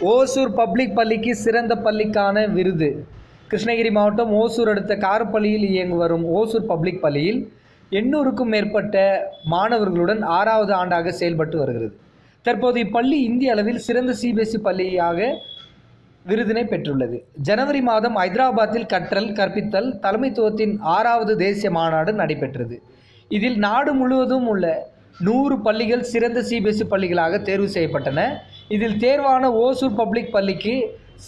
Hosur public பள்ளிக்கு சிறந்த பள்ளிக்கான விருது. கிருஷ்ணகிரி மாவட்டம் ஓசூர் அடுத்த காரப்பள்ளியில் இயங்கு வரும் ஓசூர் பப்ளிக் பள்ளியில் எண்ணூறுக்கும் மேற்பட்ட மாணவர்களுடன் ஆறாவது ஆண்டாக செயல்பட்டு வருகிறது. தற்போது இப்பள்ளி இந்திய அளவில் சிறந்த சிபிஎஸ்இ பள்ளியாக விருதினை பெற்றுள்ளது. ஜனவரி மாதம் ஐதராபாத்தில் கற்றல் கற்பித்தல் தலைமைத்துவத்தின் ஆறாவது தேசிய மாநாடு நடைபெற்றது. இதில் நாடு முழுவதும் உள்ள நூறு பள்ளிகள் சிறந்த சிபிஎஸ்இ பள்ளிகளாக தேர்வு செய்யப்பட்டன. இதில் தேர்வான ஓசூர் பப்ளிக் பள்ளிக்கு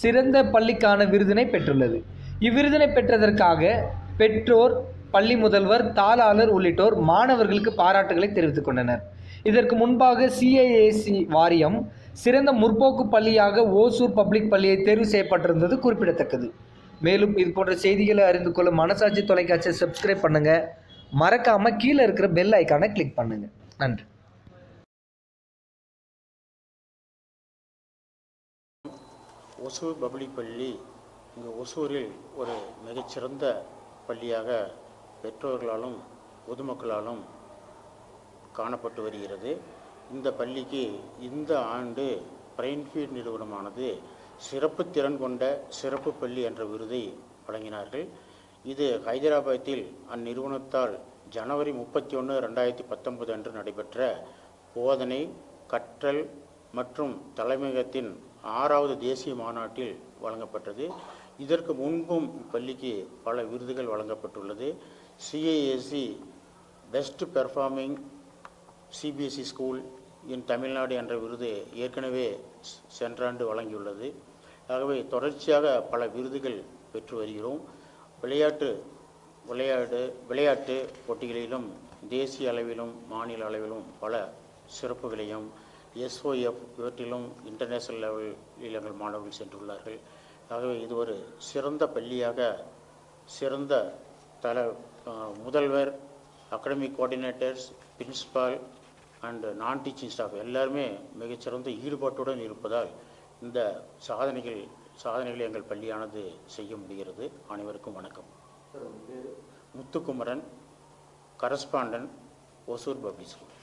சிறந்த பள்ளிக்கான விருதினை பெற்றுள்ளது. இவ்விருதினை பெற்றதற்காக பெற்றோர் பள்ளி முதல்வர் தாளாளர் உள்ளிட்டோர் மாணவர்களுக்கு பாராட்டுகளை தெரிவித்துக் கொண்டனர். இதற்கு முன்பாக சிஐஏசி வாரியம் சிறந்த முற்போக்கு பள்ளியாக ஓசூர் பப்ளிக் பள்ளியை தேர்வு செய்யப்பட்டிருந்தது குறிப்பிடத்தக்கது. மேலும் இது போன்ற செய்திகளை அறிந்து கொள்ள மனசாட்சி தொலைக்காட்சியை சப்ஸ்கிரைப் பண்ணுங்கள் மறக்காமல் கீழே இருக்கிற பெல் ஐக்கானை கிளிக் பண்ணுங்கள் நன்றி. ஒசூர் பப்ளிக் பள்ளி. இந்த ஒசூரில் ஒரு மிகச்சிறந்த பள்ளியாக பெற்றோர்களாலும் பொதுமக்களாலும் காணப்பட்டு வருகிறது. இந்த பள்ளிக்கு இந்த ஆண்டு பிரைன்ஃபீல்ட் நிறுவனமானது சிறப்பு திறன் கொண்ட சிறப்பு பள்ளி என்ற விருதை வழங்கினார்கள். இது ஹைதராபாத்தில் அந்நிறுவனத்தால் ஜனவரி முப்பத்தி ஒன்று ரெண்டாயிரத்தி பத்தொன்பது அன்று நடைபெற்ற போதனை கற்றல் மற்றும் தலைமையகத்தின் ஆறாவது தேசிய மாநாட்டில் வழங்கப்பட்டது. இதற்கு முன்பும் இப்பள்ளிக்கு பல விருதுகள் வழங்கப்பட்டுள்ளது. CISCE best performing CBSE school in Tamil Nadu என்ற விருது ஏற்கனவே சென்ற ஆண்டு வழங்கியுள்ளது. ஆகவே தொடர்ச்சியாக பல விருதுகள் பெற்று வருகிறோம். விளையாட்டு விளையாடு விளையாட்டு போட்டிகளிலும் தேசிய அளவிலும் மாநில அளவிலும் பல சிறப்புகளையும் எஸ்ஓஎஃப் இவற்றிலும் இன்டர்நேஷனல் லெவலில் எங்கள் மாணவர்கள் சென்றுள்ளார்கள். ஆகவே இது ஒரு சிறந்த பள்ளியாக சிறந்த தல முதல்வர் academic coordinators principal and non teaching staff எல்லாருமே மிகச்சிறந்த ஈடுபாட்டுடன் இருப்பதால் இந்த சாதனைகள் சாதனைகளை எங்கள் பள்ளியானது செய்ய முடிகிறது. அனைவருக்கும் வணக்கம். Muthukumaran correspondent Hosur public school